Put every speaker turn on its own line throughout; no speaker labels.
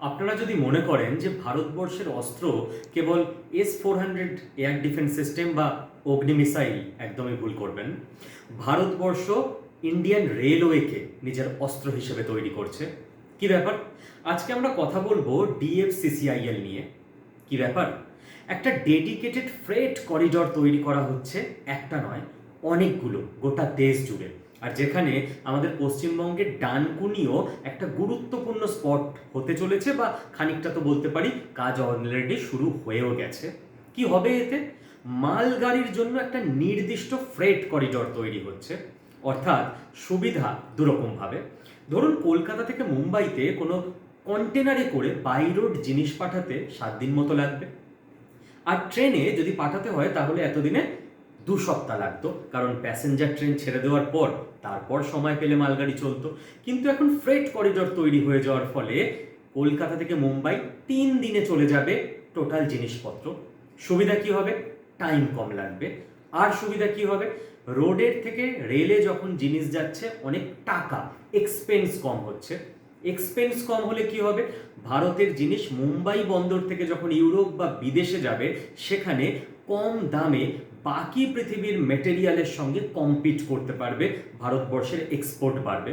আপনারা যদি মনে করেন যে ভারতবর্ষের অস্ত্র কেবল S four hundred air defence system বা অগ্নি মিসাইল একদমই ভুল করবেন, ভারতবর্ষ ইন্ডিয়ান রেলওয়েকে নিজের অস্ত্র হিসেবে তৈরি করছে। কি ব্যাপার? আজকে আমরা কথা বলব ডিএফসিসিআইএল নিয়ে। কি ব্যাপার? একটা ডেডিকেটেড ফ্রেট করিডর তৈরি করা হচ্ছে, একটা নয়, অনেকগুলো, গোটা দেশ জুড়ে। আর যেখানে আমাদের পশ্চিমবঙ্গের ডানকুনিও একটা গুরুত্বপূর্ণ স্পট হতে চলেছে বা খানিকটা তো বলতে পারি কাজ অলরেডি শুরু হয়েও গেছে। কি হবে এতে? মালগাড়ির জন্য একটা নির্দিষ্ট ফ্রেট করিডর তৈরি হচ্ছে। অর্থাৎ সুবিধা দুরকমভাবে। ধরুন কলকাতা থেকে মুম্বাইতে কোনো কন্টেনারে করে বাই রোড জিনিস পাঠাতে সাত দিন মতো লাগবে। আর ট্রেনে যদি পাঠাতে হয় তাহলে এতদিনে দু সপ্তাহ লাগতো, কারণ প্যাসেঞ্জার ট্রেন ছেড়ে দেওয়ার পর তারপর সময় পেলে মালগাড়ি চলতো। কিন্তু এখন ফ্রেট করিডর তৈরি হয়ে যাওয়ার ফলে কলকাতা থেকে মুম্বাই তিন দিনে চলে যাবে টোটাল জিনিসপত্র। সুবিধা কি হবে? টাইম কম লাগবে। আর সুবিধা কি হবে? রোডের থেকে রেলে যখন জিনিস যাচ্ছে, অনেক টাকা এক্সপেন্স কম হচ্ছে। এক্সপেন্স কম হলে কি হবে? ভারতের জিনিস মুম্বাই বন্দর থেকে যখন ইউরোপ বা বিদেশে যাবে, সেখানে কম দামে বাকি পৃথিবীর মেটেরিয়ালের সঙ্গে কম্পিট করতে পারবে, ভারতবর্ষের এক্সপোর্ট বাড়বে।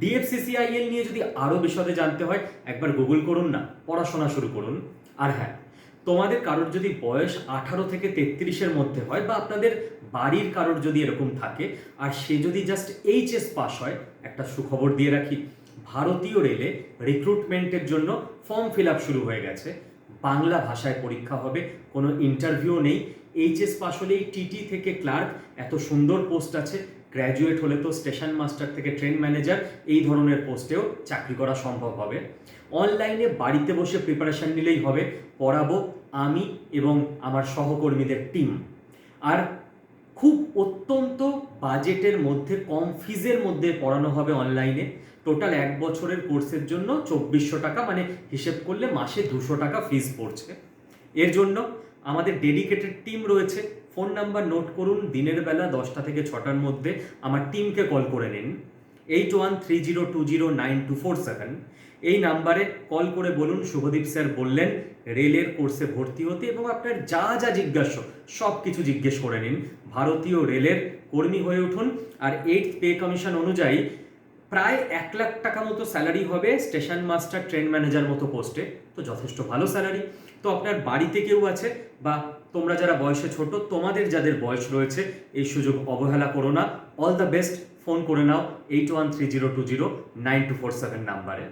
ডিএফসিসিআইএল নিয়ে যদি আরও বিশদে জানতে হয়, একবার গুগল করুন না, পড়াশোনা শুরু করুন। আর হ্যাঁ তোমাদের কারোর যদি বয়স আঠারো থেকে তেত্রিশের মধ্যে হয় বা আপনাদের বাড়ির কারোর যদি এরকম থাকে, আর সে যদি জাস্ট এইচএস পাস হয়, একটা সুখবর দিয়ে রাখি, ভারতীয় রেলে রিক্রুটমেন্টের জন্য ফর্ম ফিল আপ শুরু হয়ে গেছে। বাংলা ভাষায় পরীক্ষা হবে, কোনো ইন্টারভিউ নেই। এইচএস পাস হলেই টিটি থেকে ক্লার্ক এত সুন্দর পোস্ট আছে। গ্র্যাজুয়েট হলে তো স্টেশন মাস্টার থেকে ট্রেন ম্যানেজার এই ধরনের পোস্টেও চাকরি করা সম্ভব হবে। অনলাইনে বাড়িতে বসে প্রিপারেশান নিলেই হবে। পড়াবো আমি এবং আমার সহকর্মীদের টিম আর খুব অত্যন্ত বাজেটের মধ্যে, কম ফিজের মধ্যে পড়ানো হবে অনলাইনে। টোটাল এক বছরের কোর্সের জন্য চব্বিশশো টাকা মানে হিসেব করলে মাসে দুশো টাকা ফিজ পড়ছে। এর জন্য আমাদের ডেডিকেটেড টিম রয়েছে। ফোন নাম্বার নোট করুন, দিনের বেলা দশটা থেকে ছটার মধ্যে। আমার টিমকে কল করে নিন। Eight one three zero two zero nine two four seven. এই নাম্বারে কল করে বলুন, শুভদীপ স্যার বললেন, রেলের কোর্সে ভর্তি হতে এবং আপনার যা যা জিজ্ঞাসা, সব কিছু জিজ্ঞেস করে নিন। ভারতীয় রেলের কর্মী হয়ে উঠুন। আর এইট পে কমিশন অনুযায়ী প্রায় এক লাখ টাকা মতো স্যালারি হবে স্টেশন মাস্টার ট্রেন ম্যানেজার মতো পোস্টে তো যথেষ্ট ভালো স্যালারি তো আপনার বাড়িতে কেউ আছে? বা তোমরা যারা বয়সে ছোট, তোমাদের যাদের বয়স রয়েছে, এই সুযোগ অবহেলা করো না। অল দ্য বেস্ট ফোন করে নাও eight one three zero two zero nine two four seven নাম্বারে।